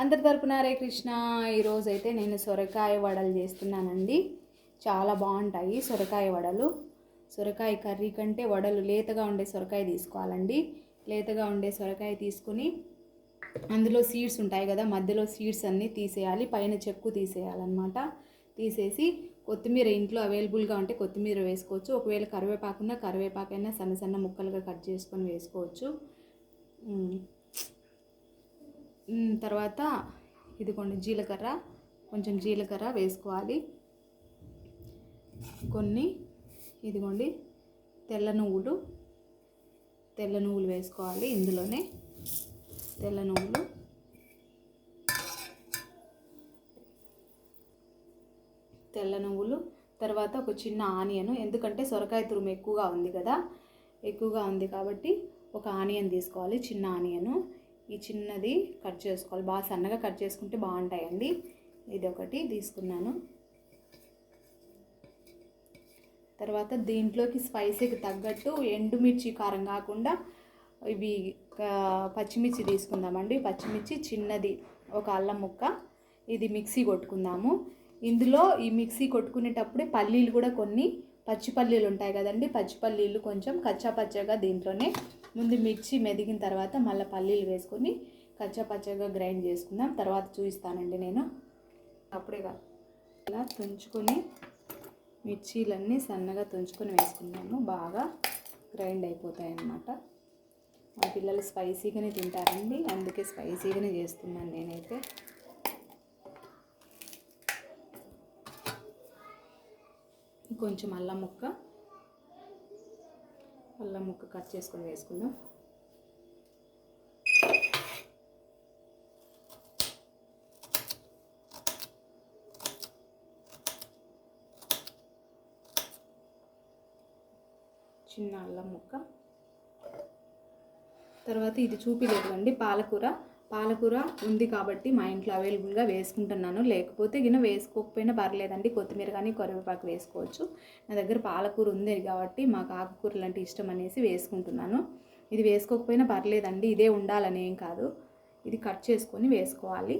అందరి తరపున హరే కృష్ణ. ఈరోజు అయితే నేను సొరకాయ వడలు చేస్తున్నానండి. చాలా బాగుంటాయి సొరకాయ వడలు. సొరకాయ కర్రీ కంటే వడలు లేతగా ఉండే సొరకాయ తీసుకోవాలండి. లేతగా ఉండే సొరకాయ తీసుకుని అందులో సీడ్స్ ఉంటాయి కదా మధ్యలో సీడ్స్ అన్నీ తీసేయాలి. పైన చెక్కు తీసేయాలన్నమాట. తీసేసి కొత్తిమీర ఇంట్లో అవైలబుల్గా ఉంటే కొత్తిమీర వేసుకోవచ్చు. ఒకవేళ కరివేపాకున్నా కరివేపాకైనా సన్న సన్న ముక్కలుగా కట్ చేసుకొని వేసుకోవచ్చు. తర్వాత ఇదిగోండి జీలకర్ర కొంచెం జీలకర్ర వేసుకోవాలి. కొన్ని ఇదిగోండి తెల్ల నువ్వులు తెల్ల నువ్వులు వేసుకోవాలి ఇందులోనే. తెల్ల నువ్వులు తెల్ల నువ్వులు తర్వాత ఒక చిన్న ఆనియన్ ఎందుకంటే సొరకాయ తురుము ఎక్కువగా ఉంది కదా. ఎక్కువగా ఉంది కాబట్టి ఒక ఆనియన్ తీసుకోవాలి చిన్న ఆనియను. ఈ చిన్నది కట్ చేసుకోవాలి. బాగా సన్నగా కట్ చేసుకుంటే బాగుంటాయండి. ఇది ఒకటి తీసుకున్నాను. తర్వాత దీంట్లోకి స్పైసీకి తగ్గట్టు ఎండుమిర్చి కారం కాకుండా ఇవి పచ్చిమిర్చి తీసుకుందామండి. పచ్చిమిర్చి చిన్నది ఒక అల్లం ముక్క. ఇది మిక్సీ కొట్టుకుందాము. ఇందులో ఈ మిక్సీ కొట్టుకునేటప్పుడే పల్లీలు కూడా కొన్ని పచ్చిపల్లీలు ఉంటాయి కదండి. పచ్చిపల్లీలు కొంచెం కచ్చాపచ్చగా దీంట్లోనే ముందు మిర్చి మెదిగిన తర్వాత మళ్ళీ పల్లీలు వేసుకొని కచ్చాపచ్చగా గ్రైండ్ చేసుకుందాం. తర్వాత చూపిస్తానండి నేను. అప్పుడే కాదు ఇలా తుంచుకొని మిర్చీలన్నీ సన్నగా తుంచుకొని వేసుకున్నాము బాగా గ్రైండ్ అయిపోతాయి అన్నమాట మా పిల్లలు స్పైసీగానే తింటారండి. అందుకే స్పైసీగానే చేస్తున్నాను నేనైతే. కొంచెం అల్లం ముక్క. అల్లం ముక్క కట్ చేసుకొని వేసుకుందాం. చిన్న అల్లం ముక్క. తర్వాత ఇది చూపిలేదు అండి పాలకూర. పాలకూర ఉంది కాబట్టి మా ఇంట్లో అవైలబుల్గా వేసుకుంటున్నాను. లేకపోతే గిన వేసుకోకపోయినా పర్లేదండి. కొత్తిమీర కానీ కరివేపాకు వేసుకోవచ్చు. నా దగ్గర పాలకూర ఉంది కాబట్టి మాకు ఆకుకూరలు అంటే ఇష్టం అనేసి వేసుకుంటున్నాను. ఇది వేసుకోకపోయినా పర్లేదండి. ఇదే ఉండాలని ఏం కాదు. ఇది కట్ చేసుకొని వేసుకోవాలి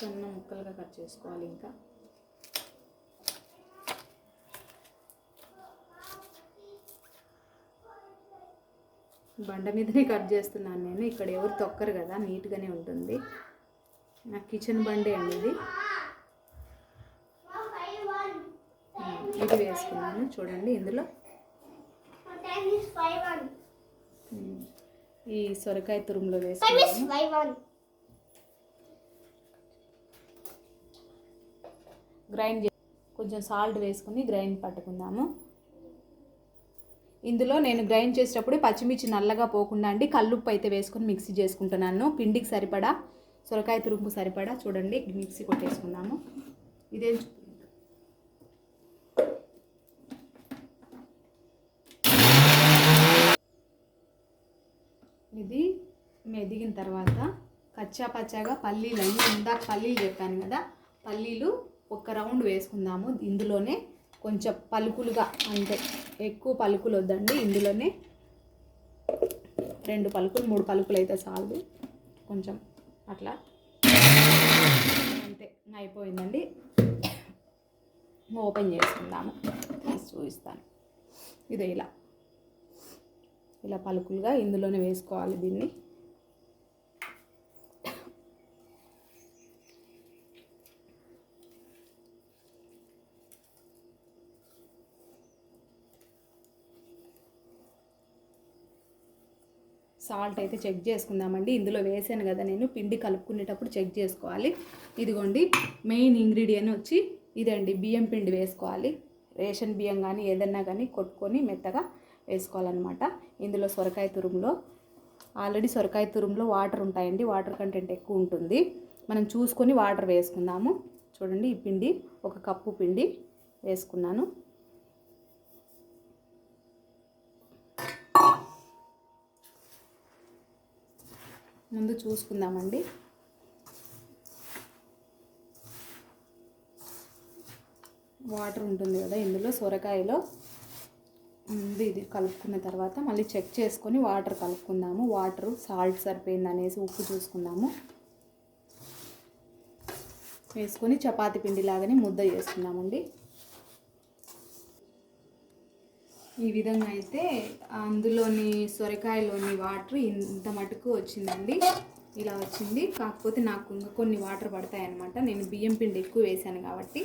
చిన్న ముక్కలుగా కట్ చేసుకోవాలి ఇంకా. బండ మీదనే కట్ చేస్తున్నాను నేను. ఇక్కడ ఎవరు తొక్కరు కదా నీట్గానే ఉంటుంది. నా కిచెన్ బండే అండి ఇది. ఇది వేసుకున్నాను చూడండి ఇందులో. ఈ సొరకాయ తురుములో వేసుకున్నాను. గ్రైండ్ కొంచెం సాల్ట్ వేసుకుని గ్రైండ్ పట్టుకుందాము. ఇందులో నేను గ్రైండ్ చేసేటప్పుడు పచ్చిమిర్చి నల్లగా పోకుండా అండి కల్లుప్పు అయితే వేసుకుని మిక్సీ చేసుకుంటున్నాను. పిండికి సరిపడా సొరకాయ తురుపు సరిపడా చూడండి మిక్సీ కొట్టేసుకుందాము. ఇదేం ఇది మెదిగిన తర్వాత కచ్చా పచ్చాగా పల్లీలు అయ్యి ఇందాక పల్లీలు చెప్పాను కదా పల్లీలు ఒక రౌండ్ వేసుకుందాము. ఇందులోనే కొంచెం పలుకులుగా అంటే ఎక్కువ పలుకులు వద్దండి. ఇందులోనే రెండు పలుకులు మూడు పలుకులు అయితే చాలు కొంచెం అట్లా. అంతే అయిపోయిందండి. ఓపెన్ చేసుకుందాము. చూపిస్తాను. ఇది ఇలా. ఇలా పలుకులుగా ఇందులోనే వేసుకోవాలి దీన్ని. సాల్ట్ అయితే చెక్ చేసుకుందామండి. ఇందులో వేసాను కదా నేను పిండి కలుపుకునేటప్పుడు చెక్ చేసుకోవాలి. ఇదిగోండి మెయిన్ ఇంగ్రీడియంట్ వచ్చి ఇదండి బియ్యం పిండి వేసుకోవాలి. రేషన్ బియ్యం కానీ ఏదన్నా కానీ కొట్టుకొని మెత్తగా వేసుకోవాలన్నమాట. ఇందులో సొరకాయ తురుములో ఆల్రెడీ సొరకాయ తురుములో వాటర్ ఉంటాయండి వాటర్ కంటెంట్ ఎక్కువ ఉంటుంది. మనం చూసుకొని వాటర్ వేసుకుందాము. చూడండి ఈ పిండి ఒక కప్పు పిండి వేసుకున్నాను. ముందు చూసుకుందామండి. వాటర్ ఉంటుంది కదా ఇందులో సొరకాయలో. ముందు ఇది కలుపుకున్న తర్వాత మళ్ళీ చెక్ చేసుకొని వాటర్ కలుపుకుందాము. వాటర్ సాల్ట్ సరిపోయింది అనేసి ఉప్పు చూసుకుందాము. వేసుకొని చపాతి పిండి లాగానే ముద్ద చేసుకుందామండి. ఈ విధంగా అయితే అందులోని సొరకాయలోని వాటర్ ఇంత మటుకు వచ్చిందండి. ఇలా వచ్చింది. కాకపోతే నాకు ఇంకా కొన్ని వాటర్ పడతాయి అన్నమాట నేను బియ్యం పిండి ఎక్కువ వేసాను కాబట్టి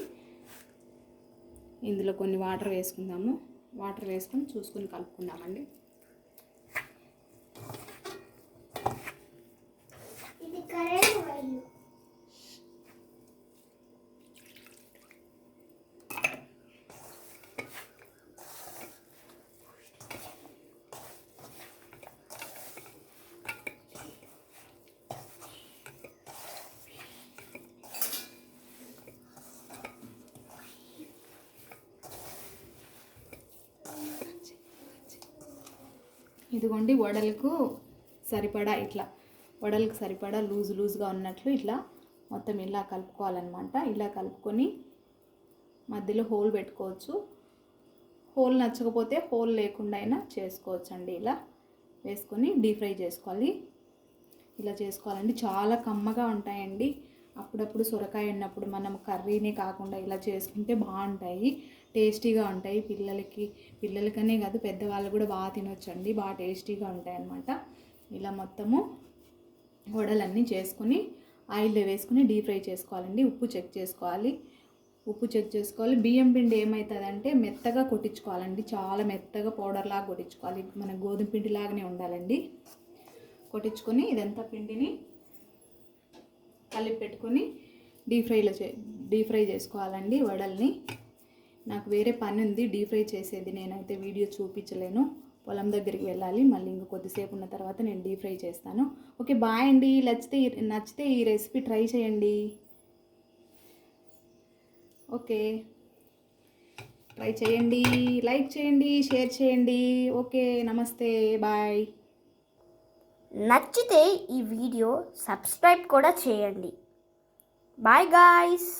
ఇందులో కొన్ని వాటర్ వేసుకుందాము. వాటర్ వేసుకొని చూసుకొని కలుపుకుందామండి ఇది కరెంట్ వైర్ ఇదిగోండి వడలకు సరిపడా ఇట్లా వడలకు సరిపడా లూజ్ లూజ్గా ఉన్నట్లు ఇట్లా మొత్తం ఇలా కలుపుకోవాలన్నమాట. ఇలా కలుపుకొని మధ్యలో హోల్ పెట్టుకోవచ్చు. హోల్ నచ్చకపోతే హోల్ లేకుండా అయినా చేసుకోవచ్చు అండి ఇలా. వేసుకొని డీప్ ఫ్రై చేసుకోవాలి. ఇలా చేసుకోవాలండి. చాలా కమ్మగా ఉంటాయండి. అప్పుడప్పుడు సొరకాయ ఉన్నప్పుడు మనం కర్రీనే కాకుండా ఇలా చేసుకుంటే బాగుంటాయి. టేస్టీగా ఉంటాయి. పిల్లలకి పిల్లలకనే కాదు పెద్దవాళ్ళు కూడా బాగా తినొచ్చండి. బాగా టేస్టీగా ఉంటాయి అన్నమాట ఇలా మొత్తము వడలన్నీ చేసుకుని ఆయిల్లో వేసుకుని డీప్ ఫ్రై చేసుకోవాలండి. ఉప్పు చెక్ చేసుకోవాలి. ఉప్పు చెక్ చేసుకోవాలి. బియ్యం పిండి ఏమవుతుందంటే మెత్తగా కొట్టించుకోవాలండి. చాలా మెత్తగా పౌడర్ లాగా కొట్టించుకోవాలి. మన గోధుమ పిండి లాగానే ఉండాలండి. కొట్టించుకొని ఇదంతా పిండిని కలిపి పెట్టుకొని డీప్ ఫ్రైలో చే డీప్ ఫ్రై చేసుకోవాలండి వడల్ని. నాకు వేరే పని ఉంది డీప్ ఫ్రై చేసేది. నేనైతే వీడియో చూపించలేను. పొలం దగ్గరికి వెళ్ళాలి. మళ్ళీ ఇంక కొద్దిసేపు ఉన్న తర్వాత నేను డీప్ ఫ్రై చేస్తాను. ఓకే బాయ్ అండి. నచ్చితే నచ్చితే ఈ రెసిపీ ట్రై చేయండి. ఓకే ట్రై చేయండి. లైక్ చేయండి షేర్ చేయండి. ఓకే నమస్తే బాయ్. నచ్చితే ఈ వీడియో సబ్స్క్రైబ్ కూడా చేయండి. Bye guys.